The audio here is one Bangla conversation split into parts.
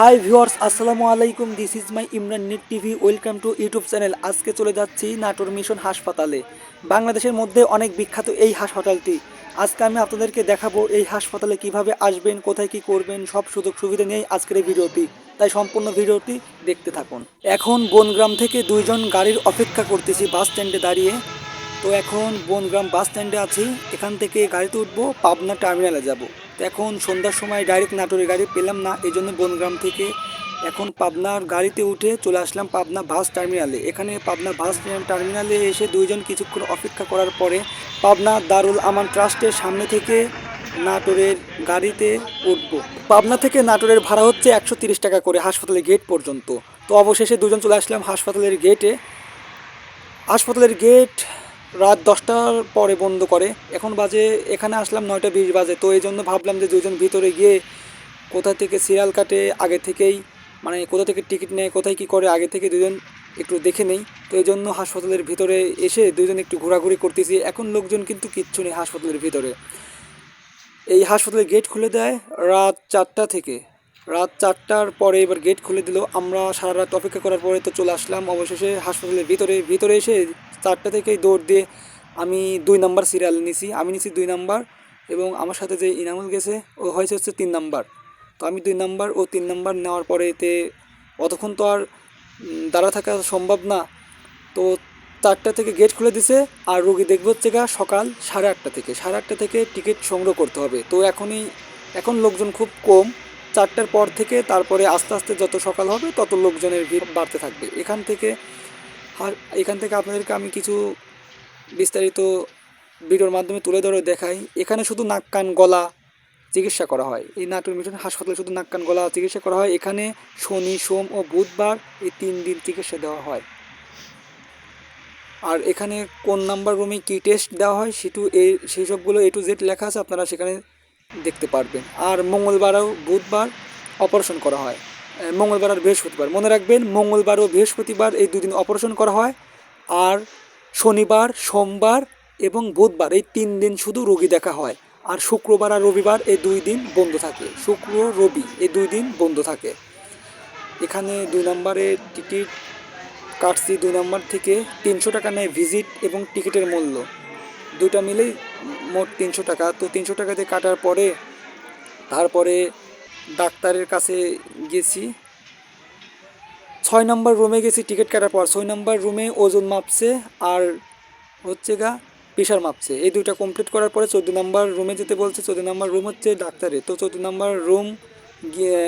হাই ভিউয়ার্স আসসালামু আলাইকুম। This is my Imran net TV welcome to YouTube channel আজকে চলে যাচ্ছি নাটোর মিশন হাসপাতালে। বাংলাদেশের মধ্যে অনেক বিখ্যাত এই হাসপাতালটি। আজকে আমি আপনাদেরকে দেখাবো এই হাসপাতালে কীভাবে আসবেন, কোথায় কি করবেন, সব সুযোগ সুবিধা নিয়েই আজকের এই ভিডিওটি। তাই সম্পূর্ণ ভিডিওটি দেখতে থাকুন। এখন বনগ্রাম থেকে দুইজন গাড়ির অপেক্ষা করতেছি বাস স্ট্যান্ডে দাঁড়িয়ে। তো এখন বনগ্রাম বাস স্ট্যান্ডে আছি। এখান থেকে গাড়িতে উঠবো, পাবনা টার্মিনালে যাব। তো এখন সন্ধ্যার সময় ডাইরেক্ট নাটোরের গাড়ি পেলাম না এই জন্য বনগ্রাম থেকে এখন পাবনার গাড়িতে উঠে চলে আসলাম পাবনা বাস টার্মিনালে এখানে পাবনা বাস টার্মিনালে এসে দুইজন কিছুক্ষণ অপেক্ষা করার পরে পাবনা দারুল আমান ট্রাস্টের সামনে থেকে নাটোরের গাড়িতে উঠব। পাবনা থেকে নাটোরের ভাড়া হচ্ছে একশো টাকা করে হাসপাতালের গেট পর্যন্ত। তো অবশেষে দুজন চলে আসলাম হাসপাতালের গেটে হাসপাতালের গেট রাত দশটার পরে বন্ধ করে। এখন বাজে, এখানে আসলাম নয়টা বিশ বাজে। তো এই জন্য ভাবলাম যে দুজন ভিতরে গিয়ে কোথা থেকে সিরিয়াল কাটে, আগে থেকেই মানে কোথা থেকে টিকিট নেয়, কোথায় কি করে, আগে থেকে দুজন একটু দেখে নেই। তো এই জন্য হাসপাতালের ভিতরে এসে দুজন একটু ঘোরাঘুরি করতেছি। এখন লোকজন কিন্তু কিচ্ছু নেই হাসপাতালের ভিতরে। এই হাসপাতালের গেট খুলে দেয় রাত চারটা থেকে। রাত চারটার পরে এবার গেট খুলে দিল। আমরা সারা রাত অপেক্ষা করার পরে তো চলে আসলাম। অবশেষে হাসপাতালের ভিতরে ভিতরে এসে চারটা থেকেই দৌড় দিয়ে আমি দুই নাম্বার সিরিয়াল নিছি। আমি নিছি দুই নাম্বার এবং আমার সাথে যে ইনামুল গেছে, ও হয়েছে হচ্ছে তিন নাম্বার। তো আমি দুই নাম্বার ও তিন নাম্বার নেওয়ার পরে এতে অতক্ষণ তো আর দাঁড়া থাকা সম্ভব না। তো চারটা থেকে গেট খুলে দিছে আর রুগী দেখবে হচ্ছে গা সকাল সাড়ে আটটা থেকে। সাড়ে আটটা থেকে টিকিট সংগ্রহ করতে হবে। তো এখনই, এখন লোকজন খুব কম। চারটার পর থেকে তারপরে আস্তে আস্তে যত সকাল হবে, তত লোকজনের ভিড় বাড়তে থাকবে। এখান থেকে আর এখান থেকে আপনাদেরকে আমি কিছু বিস্তারিত ভিডিওর মাধ্যমে তুলে ধরে দেখাই। এখানে শুধু নাক, কান, গলা চিকিৎসা করা হয়। এই নাটোর মিশন হাসপাতালে শুধু নাক, কান, গলা চিকিৎসা করা হয়। এখানে শনি, সোম ও বুধবার এই তিন দিন চিকিৎসা দেওয়া হয়। আর এখানে কোন নাম্বার রুমে কী টেস্ট দেওয়া হয়, সেটু এই সেই সবগুলো এ টু জেড লেখা আছে, আপনারা সেখানে দেখতে পারবেন। আর মঙ্গলবারও বুধবার অপারেশন করা হয়। মঙ্গলবার আর বৃহস্পতিবার। মনে রাখবেন, মঙ্গলবার ও বৃহস্পতিবার এই দুদিন অপারেশন করা হয়। আর শনিবার, সোমবার এবং বুধবার এই তিন দিন শুধু রোগী দেখা হয়। আর শুক্রবার আর রবিবার এই দুই দিন বন্ধ থাকে। শুক্র, রবি এই দুই দিন বন্ধ থাকে। এখানে দুই নম্বরে টিকিট কাটছি। দুই নম্বর থেকে তিনশো টাকা নেয় ভিজিট এবং টিকিটের মূল্য। দুটা মিলেই মোট তিনশো টাকা। তো তিনশো টাকা দিয়ে কাটার পরে তারপরে ডাক্তারের কাছে গেছি। ছয় নম্বর রুমে গেছি টিকিট কাটার পর। ছয় নম্বর রুমে ওজন মাপছে আর হচ্ছে গা প্রেশার মাপছে। এই দুইটা কমপ্লিট করার পরে চোদ্দ নম্বর রুমে যেতে বলছে, চোদ্দ নম্বর রুম হচ্ছে ডাক্তারে তো চোদ্দ নম্বর রুম গিয়ে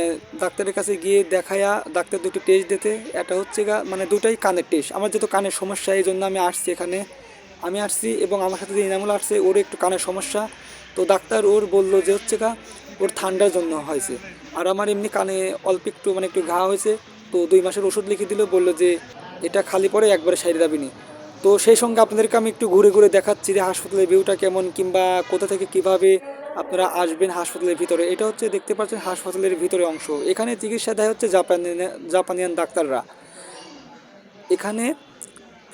ডাক্তারের কাছে গিয়ে দেখায়া ডাক্তার দুটো টেস্ট দিতে। এটা হচ্ছে গা মানে দুটাই কানের টেস্ট আমার যেহেতু কানের সমস্যা, এই জন্য আমি আসছি এখানে। আমি আসছি এবং আমার সাথে যে ইনামুল আসছে, ওর একটু কানের সমস্যা। তো ডাক্তার ওর বলল যে হচ্ছে গা, ওর ঠান্ডার জন্য হয়েছে। আর আমার এমনি কানে অল্প একটু মানে একটু ঘা হয়েছে। তো দুই মাসের ওষুধ লিখে দিল, বলল যে এটা খালি পরে একবারে সাইড যাবিনি তো সেই সঙ্গে আপনাদেরকে আমি একটু ঘুরে ঘুরে দেখাচ্ছি যে হাসপাতালের ভিউটা কেমন, কিংবা কোথা থেকে কীভাবে আপনারা আসবেন হাসপাতালের ভিতরে। এটা হচ্ছে দেখতে পাচ্ছেন হাসপাতালের ভিতরে অংশ। এখানে চিকিৎসা দেয় হচ্ছে জাপানি জাপানিয়ান ডাক্তাররা। এখানে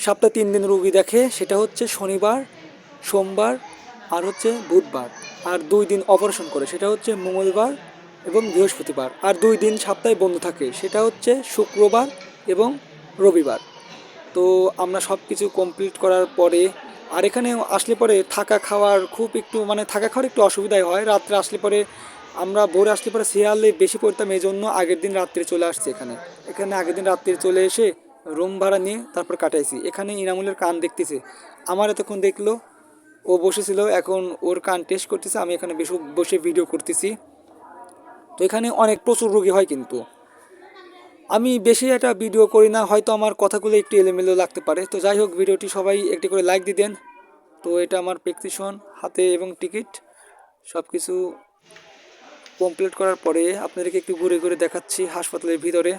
সপ্তাহে তিন দিন রুগী দেখে, সেটা হচ্ছে শনিবার, সোমবার আর হচ্ছে বুধবার। আর দুই দিন অপারেশন করে, সেটা হচ্ছে মঙ্গলবার এবং বৃহস্পতিবার। আর দুই দিন সপ্তাহে বন্ধ থাকে, সেটা হচ্ছে শুক্রবার এবং রবিবার। তো আমরা সব কিছু কমপ্লিট করার পরে, আর এখানে আসলে পরে থাকা খাওয়ার খুব একটু মানে থাকা খাওয়ার একটু অসুবিধাই হয়। রাত্রে আসলে পরে আমরা ভোরে আসলে পরে সিরিয়ালে বেশি পড়তাম এই জন্য আগের দিন রাত্রে চলে আসছে এখানে। এখানে আগের দিন রাত্রে চলে এসে রুম ভাড়া নিয়ে তারপর কাটাইছি। এখানে ইনামুলের কান দেখতেছে। আমার এতক্ষণ দেখল, ও বসেছিল, এখন ওর কান টেস্ট করতেছে, আমি এখানে বেশ বসে ভিডিও করতেছি। তো এখানে অনেক প্রচুর রোগী হয় কিন্তু। আমি বেশি একটা ভিডিও করি না, হয়তো আমার কথাগুলো একটু এলোমেলো লাগতে পারে। তো যাই হোক, ভিডিওটি সবাই একটি করে লাইক দিয়ে দেন। তো এটা আমার প্রেসক্রিপশন, হাতে এবং টিকিট সব কিছু কমপ্লিট করার পরে আপনাদেরকে একটু ঘুরে ঘুরে দেখাচ্ছি হাসপাতালের ভিতরে।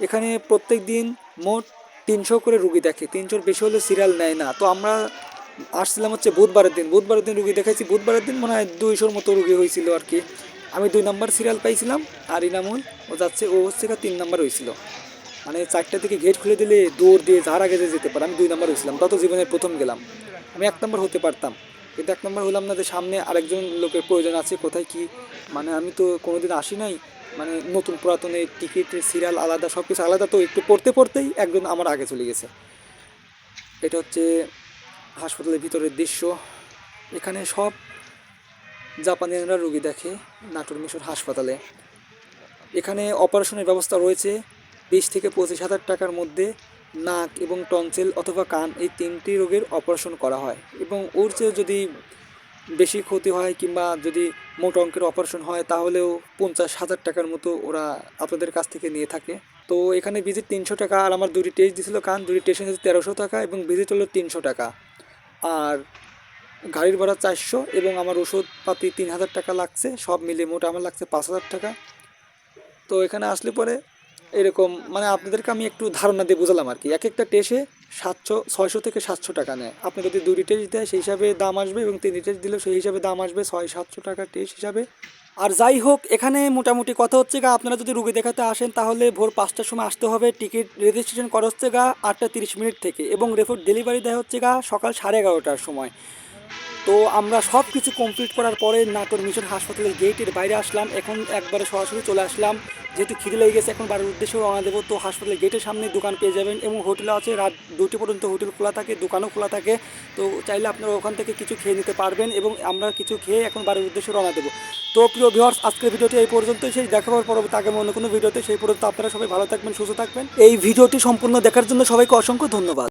এখানে প্রত্যেক দিন মোট তিনশো করে রুগী দেখে। তিনশোর বেশি হলে সিরিয়াল নেয় না। তো আমরা আসছিলাম হচ্ছে বুধবারের দিন। বুধবারের দিন রুগী দেখাইছি। বুধবারের দিন মনে হয় দুইশোর মতো রুগী হয়েছিল আর কি। আমি দুই নাম্বার সিরিয়াল পাইছিলাম, আর ইনামুল, ও যাচ্ছে, ও হচ্ছে তিন নাম্বার হয়েছিল। মানে চারটা থেকে গেট খুলে দিলে দৌড় দিয়ে যার আগে যেতে পারে, আমি দুই নাম্বার হয়েছিলাম। তত জীবনের প্রথম গেলাম। আমি এক নম্বর হতে পারতাম। কিন্তু এক নম্বর হলাম না যে সামনে আরেকজন লোকের প্রয়োজন আছে, কোথায় কি? মানে আমি তো কোনোদিন আসি নাই। মানে নতুন পুরাতনের টিকিট সিরিয়াল আলাদা সব কিছু আলাদা। তো একটু পড়তে পড়তেই একজন আমার আগে চলে গেছে। এটা হচ্ছে হাসপাতালের ভিতরের দৃশ্য। এখানে সব জাপানিয়ানরা রোগী দেখে নাটোর মিশর হাসপাতালে। এখানে অপারেশনের ব্যবস্থা রয়েছে বিশ থেকে পঁচিশ হাজার টাকার মধ্যে নাক এবং টনসিল অথবা কান এই তিনটি রোগের অপারেশন করা হয়। এবং ওর চেয়ে যদি বেশি ক্ষতি হয় কিংবা যদি মোট অঙ্কের অপারেশন হয় তাহলেও পঞ্চাশ হাজার টাকার মতো ওরা আপনাদের কাছ থেকে নিয়ে থাকে। তো এখানে ভিজিট তিনশো টাকা আর আমার দুটি টেস্ট দিয়েছিল কান, দুটি টেস্ট হচ্ছে তেরোশো টাকা এবং ভিজিট হলো তিনশো টাকা। আর গাড়ির ভাড়া চারশো এবং আমার ওষুধপাতি তিন হাজার টাকা লাগছে, সব মিলিয়ে মোট আমার লাগছে পাঁচ হাজার টাকা। তো এখানে আসলে পরে এরকম মানে আপনাদেরকে আমি একটু ধারণা দিয়ে বুঝালাম আর কি। এক একটা টেস্টে সাতশো, ছয়শো থেকে সাতশো টাকা নেয়। আপনি যদি দুটি টেস্ট দেয়, সেই হিসাবে দাম আসবে এবং তিন টেস্ট দিলেও সেই হিসাবে দাম আসবে ছয়, সাতশো টাকা টেস্ট হিসাবে। আর যাই হোক, এখানে মোটামুটি কথা হচ্ছে গা, আপনারা যদি রুগী দেখাতে আসেন, তাহলে ভোর পাঁচটার সময় আসতে হবে। টিকিট রেজিস্ট্রেশন করা হচ্ছে গা, আটটা তিরিশ মিনিট থেকে এবং রেফোর্ড ডেলিভারি দেওয়া হচ্ছে গা সকাল সাড়ে এগারোটার সময়। তো আমরা সব কিছু কমপ্লিট করার পরে নাটোর মিশন হাসপাতালের গেটের বাইরে আসলাম। এখন একবারে সরাসরি চলে আসলাম। যেহেতু খিদে লেগে গেছে, এখন বাড়ির উদ্দেশ্যে রওনা দেবো। তো হাসপাতালের গেটের সামনে দোকান পেয়ে যাবেন এবং হোটেল আছে, রাত দুটি পর্যন্ত হোটেল খোলা থাকে, দোকানও খোলা থাকে। তো চাইলে আপনারা ওখান থেকে কিছু খেয়ে নিতে পারবেন এবং আমরা কিছু খেয়ে এখন বাড়ির উদ্দেশ্যে রওনা দেবো। তো প্রিয় ভিউয়ার্স আজকের ভিডিওটি এই পর্যন্ত সেই দেখা হওয়ার পরবর্তী আগামী অন্য কোনো ভিডিওতে। সেই পর্যন্ত আপনারা সবাই ভালো থাকবেন, সুস্থ থাকবেন। এই ভিডিওটি সম্পূর্ণ দেখার জন্য সবাইকে অসংখ্য ধন্যবাদ।